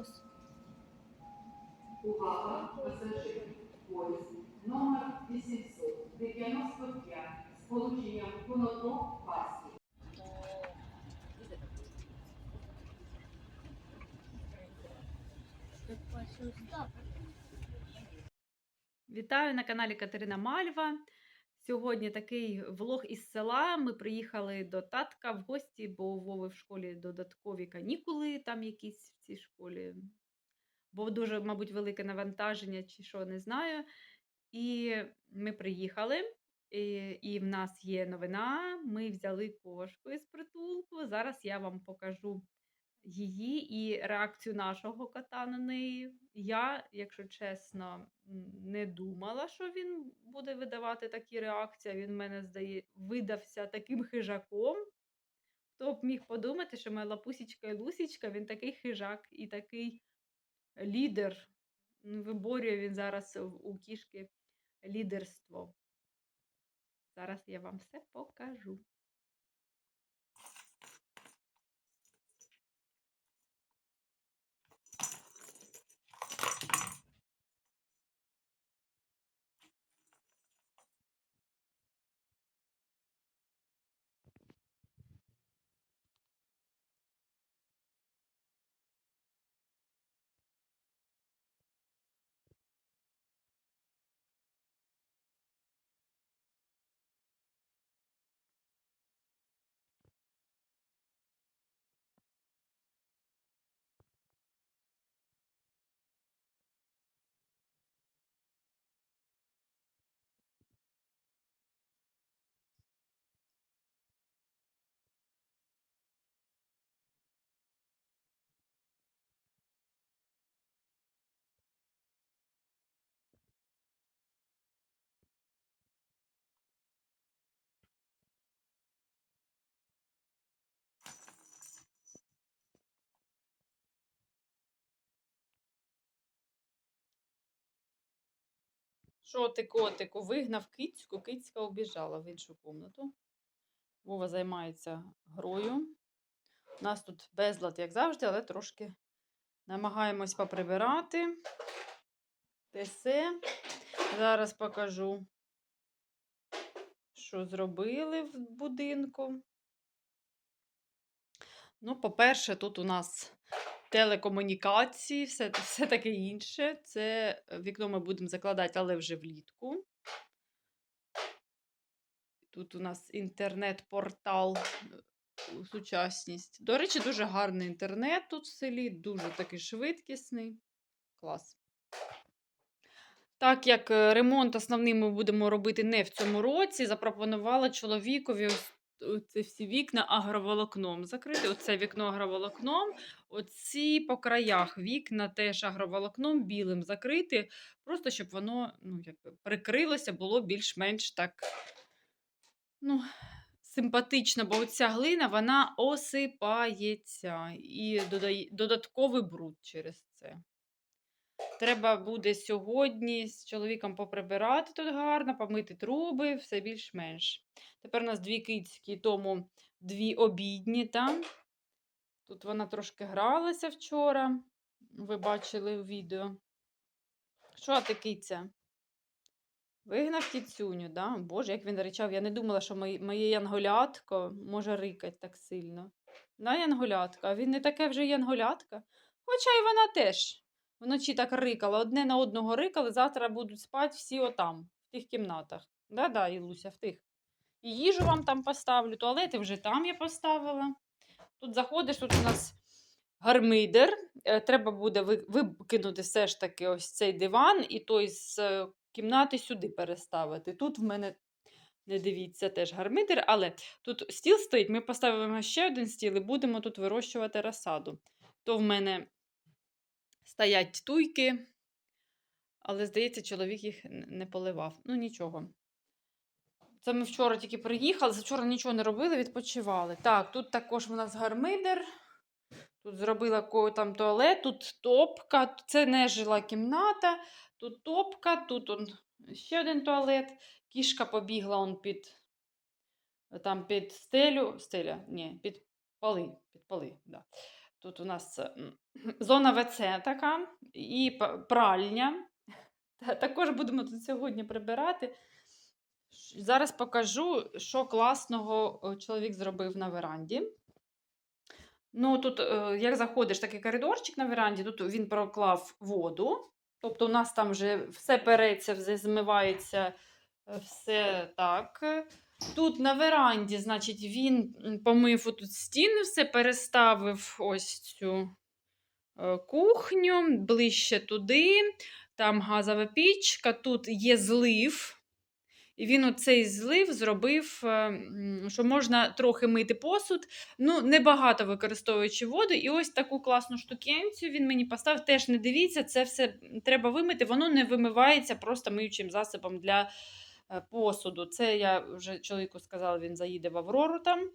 Голос. Увага, пасажир. Поїзд номер 895 з полученням Конотоп Паски. Вітаю на каналі Катерина Мальва. Сьогодні такий влог із села. Ми приїхали до татка в гості, бо у Вови в школі додаткові канікули, там якісь в цій школі. Бо дуже, мабуть, велике навантаження, чи що, не знаю. І ми приїхали, і, і в нас є новина. Ми взяли кошку із притулку. Зараз я вам покажу її і реакцію нашого кота на неї. Я, якщо чесно, не думала, що він буде видавати такі реакції. Він мене здає, видався таким хижаком. Хто б міг подумати, що моя лапусічка і лусічка, він такий хижак і такий лідер. Виборює він зараз у кішки лідерство. Зараз я вам все покажу. Що ти, котику, вигнав кицьку, кицька убіжала в іншу кімнату. Вова займається грою. У нас тут безлад, як завжди, але трошки намагаємось поприбирати. Те все. Зараз покажу, що зробили в будинку. Ну, по-перше, тут у нас телекомунікації, все, все таке інше. Це е, вікно ми будемо закладати, але вже влітку. Тут у нас інтернет-портал е, у сучасність. До речі, дуже гарний інтернет тут в селі, дуже такий швидкісний. Клас. Так як е, ремонт основний ми будемо робити не в цьому році, запропонувала чоловікові ось ці всі вікна агроволокном закрити. Оце вікно агроволокном, оці по краях вікна теж агроволокном білим закрити, просто щоб воно ну, якби прикрилося, було більш-менш так ну, симпатично, бо ця глина вона осипається і додає, додатковий бруд через це. Треба буде сьогодні з чоловіком поприбирати тут гарно, помити труби, все більш-менш. Тепер у нас дві кицькі, тому дві обідні там. Тут вона трошки гралася вчора. Ви бачили у відео. Що ти, киця? Вигнав кіцюню, да? Боже, як він ричав. Я не думала, що моє, моє янголятко може рикати так сильно. Да, янголятка, а він не таке вже янголятка. Хоча й вона теж. Вночі так рикала, одне на одного рикали, завтра будуть спати всі отам, в тих кімнатах. Да-да, Ілуся, в тих. І їжу вам там поставлю, туалети вже там я поставила. Тут заходиш, тут у нас гармидер. Е, Треба буде викинути все ж таки ось цей диван і той з е, кімнати сюди переставити. Тут в мене, не дивіться, теж гармидер, але тут стіл стоїть, ми поставимо ще один стіл і будемо тут вирощувати розсаду. То в мене стоять туйки, але, здається, чоловік їх не поливав. Ну, нічого. Це ми вчора тільки приїхали, вчора нічого не робили, відпочивали. Так, тут також у нас гармидер. Тут зробила там туалет, тут топка, це не жила кімната, тут топка, тут он ще один туалет. Кішка побігла он під, там під стелю, стеля, ні, під поли, під поли, да. Тут у нас зона ВЦ така і пральня. Також будемо тут сьогодні прибирати. Зараз покажу, що класного чоловік зробив на веранді. Ну, тут, е, як заходиш, такий коридорчик на веранді, тут він проклав воду. Тобто, у нас там вже все переться, все змивається, е, все так. Тут на веранді, значить, він помив тут стіни, все переставив ось цю е, кухню ближче туди. Там газова пічка, тут є злив. І він оцей злив зробив, е, що можна трохи мити посуд, ну, небагато використовуючи воду. І ось таку класну штукенцію він мені поставив. Теж не дивіться, це все треба вимити. Воно не вимивається просто миючим засобом для посуду. Це я вже чоловіку сказала, він заїде в Аврору там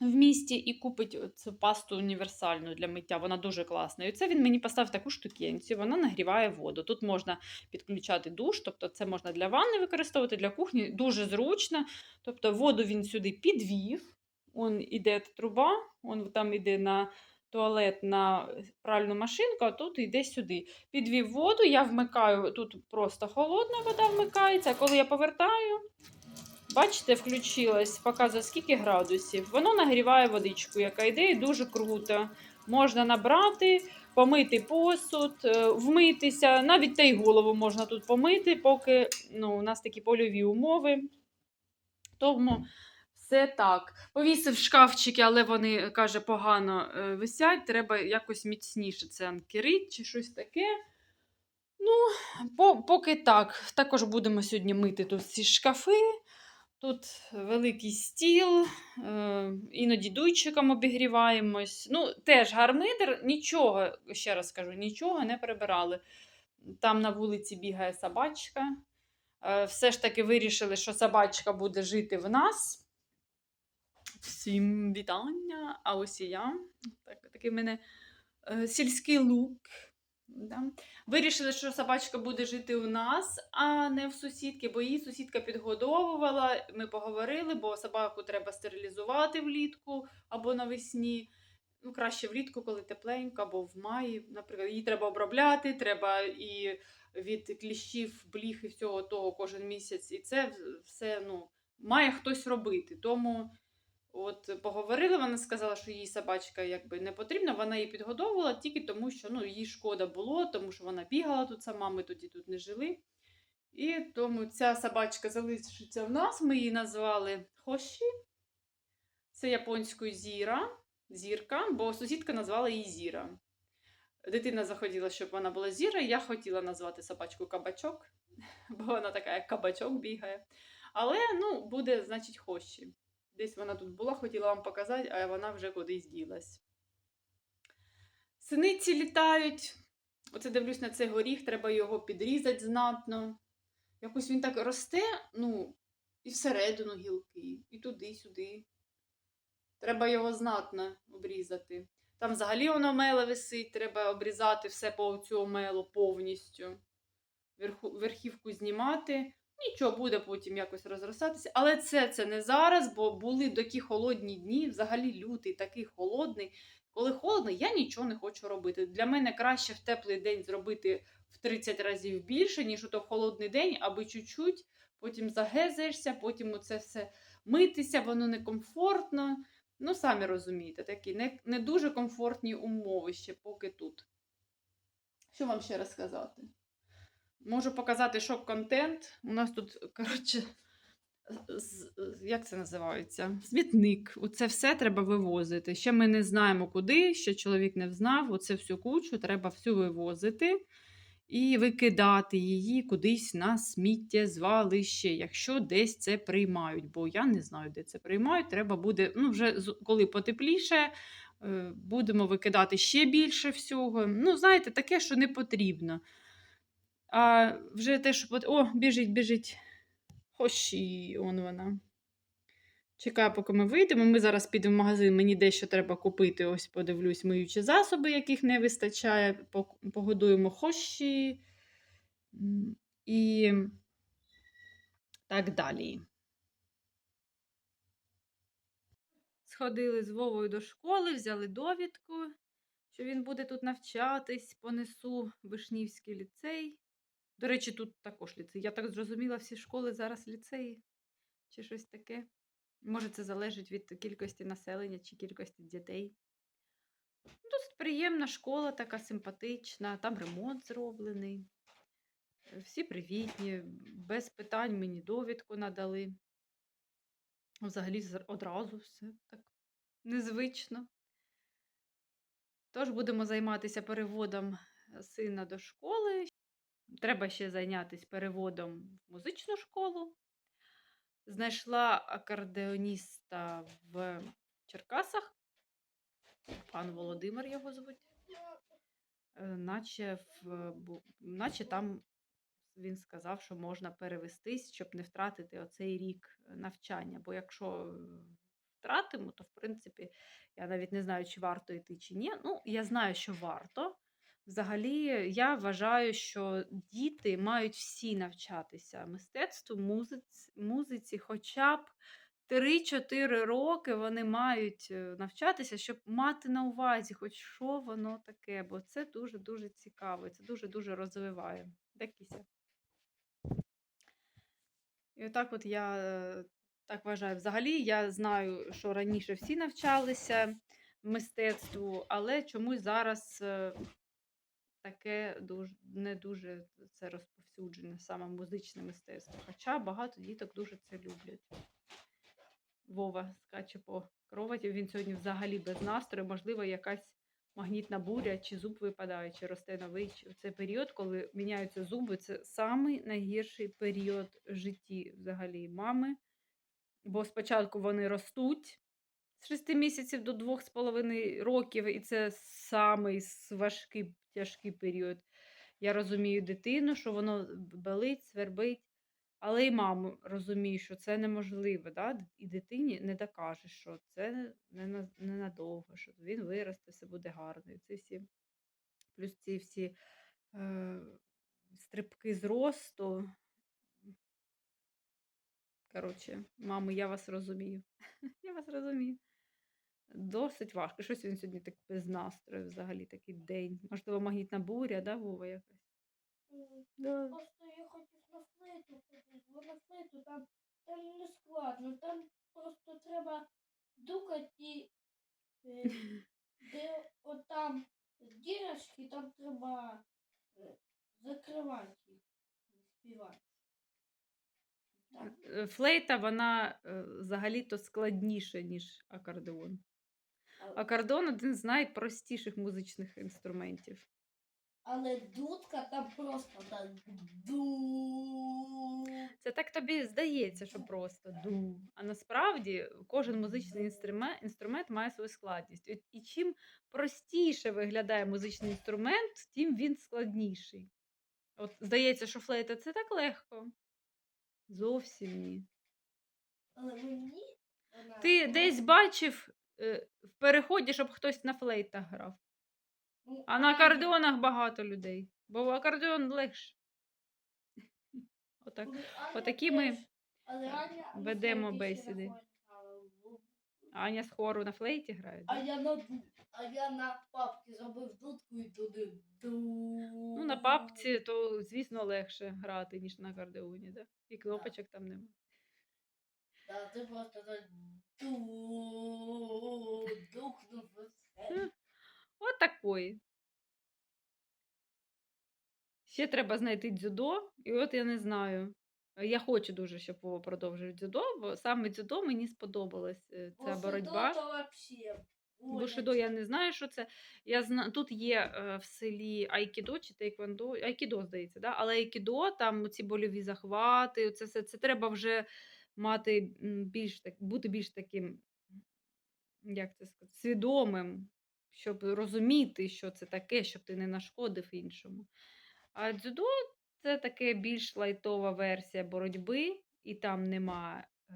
в місті і купить цю пасту універсальну для миття. Вона дуже класна. І це він мені поставив таку штукенцію, вона нагріває воду. Тут можна підключати душ, тобто це можна для ванни використовувати, для кухні. Дуже зручно. Тобто воду він сюди підвів. Он іде труба, он там іде на туалет на пральну машинку, а тут йде сюди. Підвів воду, я вмикаю, тут просто холодна вода вмикається, а коли я повертаю, Бачите, включилось, показує скільки градусів. Воно нагріває водичку, яка йде, і дуже круто. Можна набрати, помити посуд, е, вмитися, навіть та й голову можна тут помити, поки ну, у нас такі польові умови. Тому все так. Повісив шкафчики, але вони, каже, погано е, висять. Треба якось міцніше це анкерить чи щось таке. Ну, по, поки так. Також будемо сьогодні мити тут ці шкафи. Тут великий стіл, е, іноді дуйчиком обігріваємось. Ну, теж гармидер, нічого, ще раз кажу, нічого не прибирали. Там на вулиці бігає собачка. Е, Все ж таки вирішили, що собачка буде жити в нас. Всім вітання, а ось і я. Так, такий в мене е, сільський лук. Да. Вирішили, що собачка буде жити у нас, а не в сусідки, бо її сусідка підгодовувала. Ми поговорили, бо собаку треба стерилізувати влітку або навесні. Ну, краще влітку, коли тепленько, або в маї. Наприклад, її треба обробляти, треба і від кліщів, бліх і всього того кожен місяць. І це все ну, має хтось робити. Тому От поговорили, вона сказала, що їй собачка якби не потрібна. Вона її підгодовувала тільки тому, що ну, їй шкода було, тому що вона бігала тут сама, ми тоді тут не жили. І тому ця собачка залишиться в нас. Ми її назвали Хоші. Це японською зіра, зірка, бо сусідка назвала її Зіра. Дитина захотіла, щоб вона була зіра. Я хотіла назвати собачку кабачок, бо вона така, як кабачок бігає. Але ну, буде, значить, Хоші. Десь вона тут була, хотіла вам показати, а вона вже кудись ділась. Синиці літають. Оце дивлюсь на цей горіх, треба його підрізати знатно. Якось він так росте, ну, і всередину гілки, і туди-сюди. Треба його знатно обрізати. Там взагалі воно меле висить, треба обрізати все по цю омелу повністю. Верху, верхівку знімати. Нічого буде потім якось розростатися. Але це, це не зараз, бо були такі холодні дні, взагалі лютий, такий холодний. Коли холодно, я нічого не хочу робити. Для мене краще в теплий день зробити в 30 разів більше, ніж у в холодний день, аби чуть-чуть, потім загезаєшся, потім оце все митися, воно некомфортно. Ну, самі розумієте, такі не, не дуже комфортні умови ще поки тут. Що вам ще розказати? Можу показати шок-контент. У нас тут, коротше, як це називається? Смітник. Оце все треба вивозити. Ще ми не знаємо куди, ще чоловік не взнав. Оце всю кучу треба всю вивозити і викидати її кудись на сміттєзвалище, якщо десь це приймають. Бо я не знаю, де це приймають. Треба буде, ну, вже коли потепліше, е, будемо викидати ще більше всього. Ну, знаєте, таке, що не потрібно. А вже те, що О, біжить, біжить. Хоші, он вона. Чекаю, поки ми вийдемо. Ми зараз підемо в магазин, мені дещо треба купити. Ось подивлюсь, миючі засоби, яких не вистачає. Погодуємо хоші. І так далі. Сходили з Вовою до школи, взяли довідку, що він буде тут навчатись, понесу Вишнівський ліцей. До речі, тут також ліцей. Я так зрозуміла, всі школи зараз ліцеї чи щось таке. Може, це залежить від кількості населення чи кількості дітей. Досить приємна школа, така симпатична, там ремонт зроблений. Е, Всі привітні, без питань мені довідку надали. Взагалі одразу все так незвично. Тож будемо займатися переводом е, сина до школи. Треба ще зайнятися переводом в музичну школу. Знайшла акордеоніста в Черкасах. Пан Володимир його звуть. Е, Наче, в, наче там він сказав, що можна перевестись, щоб не втратити оцей рік навчання. Бо якщо е, втратимо, то в принципі я навіть не знаю, чи варто йти чи ні. Ну, я знаю, що варто. Взагалі, я вважаю, що діти мають всі навчатися мистецтву, музиці, музиці хоча б 3-4 роки вони мають е, навчатися, щоб мати на увазі, хоч що воно таке, бо це дуже-дуже цікаво, це дуже-дуже розвиває. Де кися? І отак от я е, так вважаю. Взагалі, я знаю, що раніше всі навчалися мистецтву, але чомусь зараз е, таке дуже, не дуже це розповсюджене, саме музичне мистецтво. Хоча багато діток дуже це люблять. Вова скаче по кроваті. Він сьогодні взагалі без настрою, можливо, якась магнітна буря, чи зуб випадає, чи росте новий. Чи... Це період, коли міняються зуби. Це самий найгірший період в житті взагалі мами. Бо спочатку вони ростуть з 6 місяців до 2,5 років, і це самий важкий, тяжкий період. Я розумію дитину, що воно болить, свербить. Але і маму розумію, що це неможливо, да? і дитині не докажеш, що це ненадовго, що він виросте, все буде гарно. І ці всі, плюс ці всі е, стрибки зросту. Коротше, мамо, я вас розумію. Я вас розумію. Досить важко. Щось він сьогодні так без настрою взагалі такий день. Можливо, магнітна буря, да, Вова якась? Да. Просто я хотів на флейту ходити, бо на флейту там, там не складно, там просто треба дукати і е, де отам дірочки, там треба е, закривати їх, співати. Так. Е, Флейта, вона е, взагалі-то складніша, ніж акордеон. А- Акордеон один з найпростіших музичних інструментів. Але дудка там просто так ду. Це так тобі здається, що просто ду. А насправді кожен музичний інструмент, інструмент має свою складність. І, і чим простіше виглядає музичний інструмент, тим він складніший. От здається, що флейта це так легко. Зовсім ні. Але мені Ти десь бачив в переході, щоб хтось на флейтах грав. ну, А на акордеонах багато людей. Бо акордеон легше. Отак. Ну, Отакі ми ведемо бесіди. Аня з хору на флейті грає. А я на а я на папці зробив дудку і туди. Ну, на папці, то, звісно, легше грати, ніж на акордеоні, да? І кнопочок там нема. Та ти просто так духнув все. От такої. Ще треба знайти дзюдо, і от я не знаю. Я хочу дуже, щоб Вова продовжив дзюдо, бо саме дзюдо мені сподобалась е, ця Бо боротьба. То вообще Бушидо я не знаю, що це. Я зна... Тут є е, в селі Айкідо чи Тейквондо. Айкідо, здається, да? але Айкідо, там ці больові захвати, це, все, це треба вже мати більш так, бути більш таким, як це сказати, свідомим, щоб розуміти, що це таке, щоб ти не нашкодив іншому. А дзюдо це таке більш лайтова версія боротьби, і там нема е,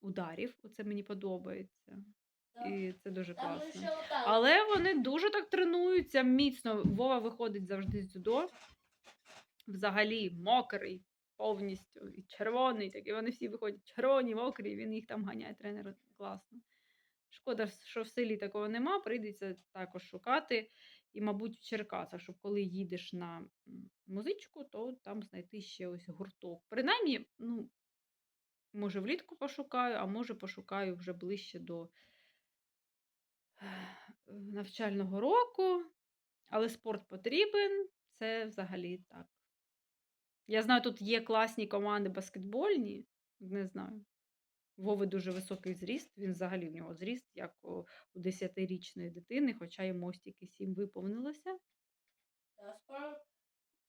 ударів. Оце мені подобається. І це дуже класно. Але вони дуже так тренуються міцно. Вова виходить завжди з дзюдо. Взагалі мокрий повністю і червоний. Так, і вони всі виходять червоні, мокрі, і він їх там ганяє, тренер класно. Шкода, що в селі такого нема, прийдеться також шукати. І, мабуть, в Черкасах, щоб коли їдеш на музичку, то там знайти ще ось гурток. Принаймні, ну, може, влітку пошукаю, а може пошукаю вже ближче до е, навчального року. Але спорт потрібен, це взагалі так. Я знаю, тут є класні команди баскетбольні, не знаю. Вови дуже високий зріст, він взагалі в нього зріст, як у у 10-річної дитини, хоча йому ось тільки 7 виповнилося. Скоро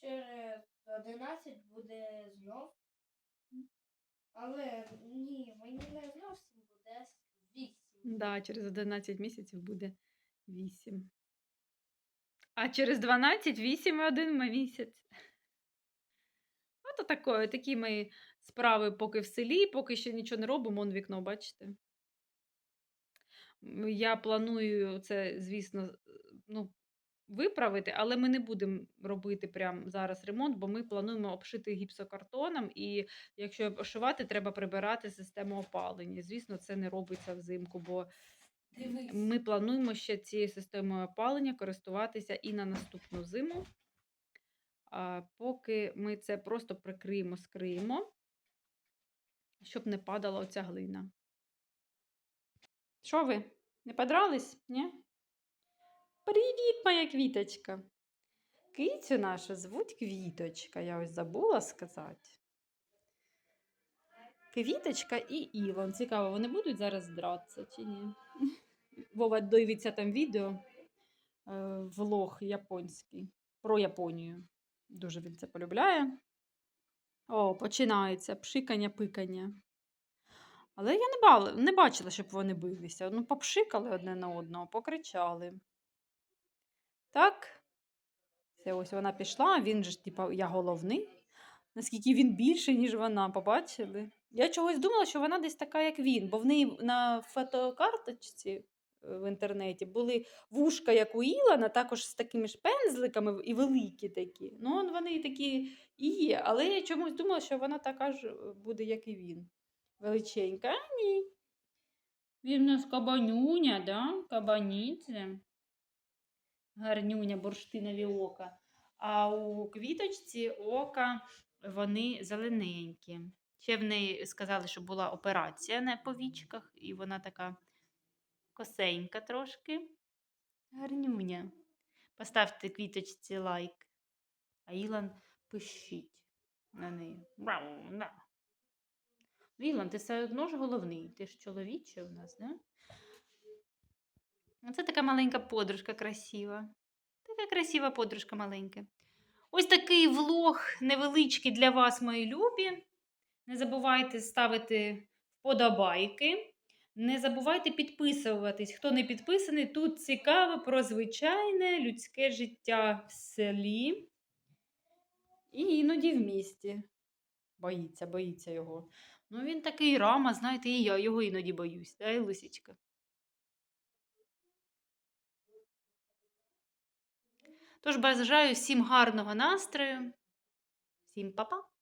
через 11 буде знов. Але ні, мені не зовсім буде 8. Да, через 11 місяців буде 8. А через 12 8 і 1 місяць. Ото такое, такі мої справи поки в селі, поки ще нічого не робимо, он вікно, бачите. Я планую це, звісно, ну, виправити, але ми не будемо робити прямо зараз ремонт, бо ми плануємо обшити гіпсокартоном, і якщо обшивати, треба прибирати систему опалення. Звісно, це не робиться взимку, бо ми плануємо ще цією системою опалення користуватися і на наступну зиму. Поки ми це просто прикриємо, скриємо, щоб не падала оця глина. Що ви? Не подрались? Ні? Привіт, моя квіточка. Кицю нашу звуть Квіточка, я ось забула сказати. Квіточка і Ілон. Цікаво, вони будуть зараз дратися чи ні? Вова дивиться там відео, е, влог японський про Японію. Дуже він це полюбляє. О, починається пшикання-пикання. Але я не, бала, не бачила, щоб вони билися. Ну, попшикали одне на одного, покричали. Так. Це ось вона пішла, він же ж, типа, я головний. Наскільки він більший, ніж вона, побачили? Я чогось думала, що вона десь така, як він, бо в неї на фотокарточці в інтернеті були вушка, як у Ілана, також з такими ж пензликами і великі такі. Ну, вони такі і є. Але я чомусь думала, що вона така ж е, буде, як і він. Величенька. А ні. Він у нас кабанюня, да? Кабаніце. Гарнюня, бурштинові ока. А у квіточці ока вони зелененькі. Ще в неї сказали, що була операція на повічках, і вона така косенька трошки. Гарнюня. Поставте квіточці лайк. А Ілан пишіть на неї. Ну, Ілан, ти все одно ж головний. Ти ж чоловіче у нас, да? Оце така маленька подружка красива. Така красива подружка маленька. Ось такий влог невеличкий для вас, мої любі. Не забувайте ставити вподобайки. Не забувайте підписуватись. Хто не підписаний, тут цікаво про звичайне людське життя в селі. І іноді в місті. Боїться, боїться його. Ну, він такий рама, знаєте, і я його іноді боюсь, да, Лисічка? Тож бажаю всім гарного настрою. Всім па-па!